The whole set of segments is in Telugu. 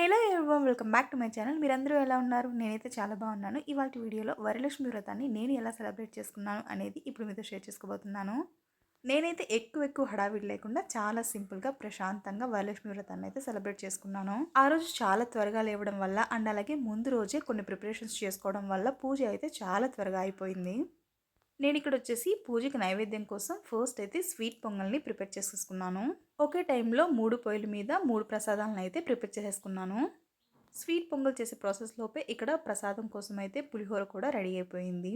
Hello everyone welcome back to my channel. మీరందరూ ఎలా ఉన్నారు? నేనైతే చాలా బాగున్నాను. ఇవాళ వీడియోలో వరలక్ష్మి వ్రతాన్ని నేను ఎలా సెలబ్రేట్ చేసుకున్నాను అనేది ఇప్పుడు మీతో షేర్ చేసుకోబోతున్నాను. నేనైతే ఎక్కువ ఎక్కువ హడావిడి లేకుండా చాలా సింపుల్గా ప్రశాంతంగా వరలక్ష్మి వ్రతాన్ని అయితే సెలబ్రేట్ చేసుకున్నాను. ఆ రోజు చాలా త్వరగా లేవడం వల్ల అండ్ అలాగే ముందు రోజే కొన్ని ప్రిపరేషన్స్ చేసుకోవడం వల్ల పూజ అయితే చాలా త్వరగా అయిపోయింది. నేను ఇక్కడ వచ్చేసి పూజకి నైవేద్యం కోసం ఫస్ట్ అయితే స్వీట్ పొంగల్ని ప్రిపేర్ చేసేసుకున్నాను. ఒకే టైంలో మూడు పొయ్యిల మీద మూడు ప్రసాదాలను అయితే ప్రిపేర్ చేసేసుకున్నాను. స్వీట్ పొంగల్ చేసే ప్రాసెస్ లోపే ఇక్కడ ప్రసాదం కోసం అయితే పులిహోర కూడా రెడీ అయిపోయింది.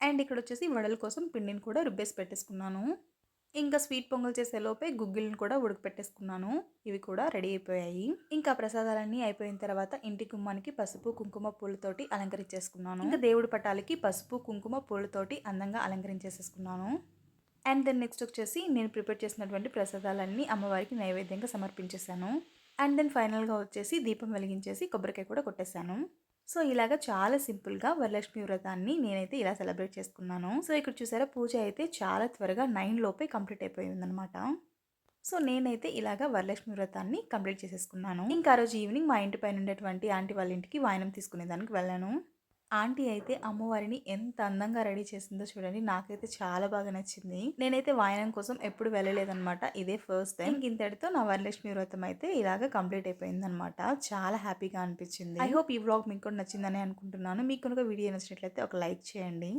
అండ్ ఇక్కడ వచ్చేసి వడల కోసం పిండిని కూడా రుబ్బేసి పెట్టేసుకున్నాను. ఇంకా స్వీట్ పొంగల్ చేసే లోపే కూడా ఉడకపెట్టేసుకున్నాను. ఇవి కూడా రెడీ అయిపోయాయి. ఇంకా ప్రసాదాలన్నీ అయిపోయిన తర్వాత ఇంటి గుమ్మానికి పసుపు కుంకుమ పూలతోటి అలంకరించేసుకున్నాను. ఇంకా దేవుడి పటాలకి పసుపు కుంకుమ పూలతోటి అందంగా అలంకరించేసేసుకున్నాను. అండ్ దెన్ నెక్స్ట్ వచ్చేసి నేను ప్రిపేర్ చేసినటువంటి ప్రసాదాలన్నీ అమ్మవారికి నైవేద్యంగా సమర్పించేశాను. అండ్ దెన్ ఫైనల్గా వచ్చేసి దీపం వెలిగించేసి కొబ్బరికాయ కూడా కొట్టేశాను. సో ఇలాగ చాలా సింపుల్గా వరలక్ష్మి వ్రతాన్ని నేనైతే ఇలా సెలబ్రేట్ చేసుకున్నాను. సో ఇక్కడ చూసారా పూజ అయితే చాలా త్వరగా నైన్ లోపే కంప్లీట్ అయిపోయిందనమాట సో నేనైతే ఇలాగ వరలక్ష్మి వ్రతాన్ని కంప్లీట్ చేసేసుకున్నాను. ఇంకా రోజు ఈవినింగ్ మా ఇంటి పైన ఉండేటువంటి ఆంటీ వాళ్ళ ఇంటికి వాయనం తీసుకునేదానికి వెళ్ళాను. ఆంటీ అయితే అమ్మవారిని ఎంత అందంగా రెడీ చేసిందో చూడండి. నాకైతే చాలా బాగా నచ్చింది. నేనైతే వాయనం కోసం ఎప్పుడు వెళ్ళలేదన్నమాట. ఇదే ఫస్ట్ టైం. ఇంతటితో నా వరలక్ష్మి వ్రతం అయితే ఇలాగ కంప్లీట్ అయిపోయింది అనమాట చాలా హ్యాపీగా అనిపించింది. ఐ హోప్ ఈ వ్లాగ్ మీకు కూడా నచ్చిందని అనుకుంటున్నాను. మీకు కనుక వీడియో నచ్చినట్లయితే ఒక లైక్ చేయండి.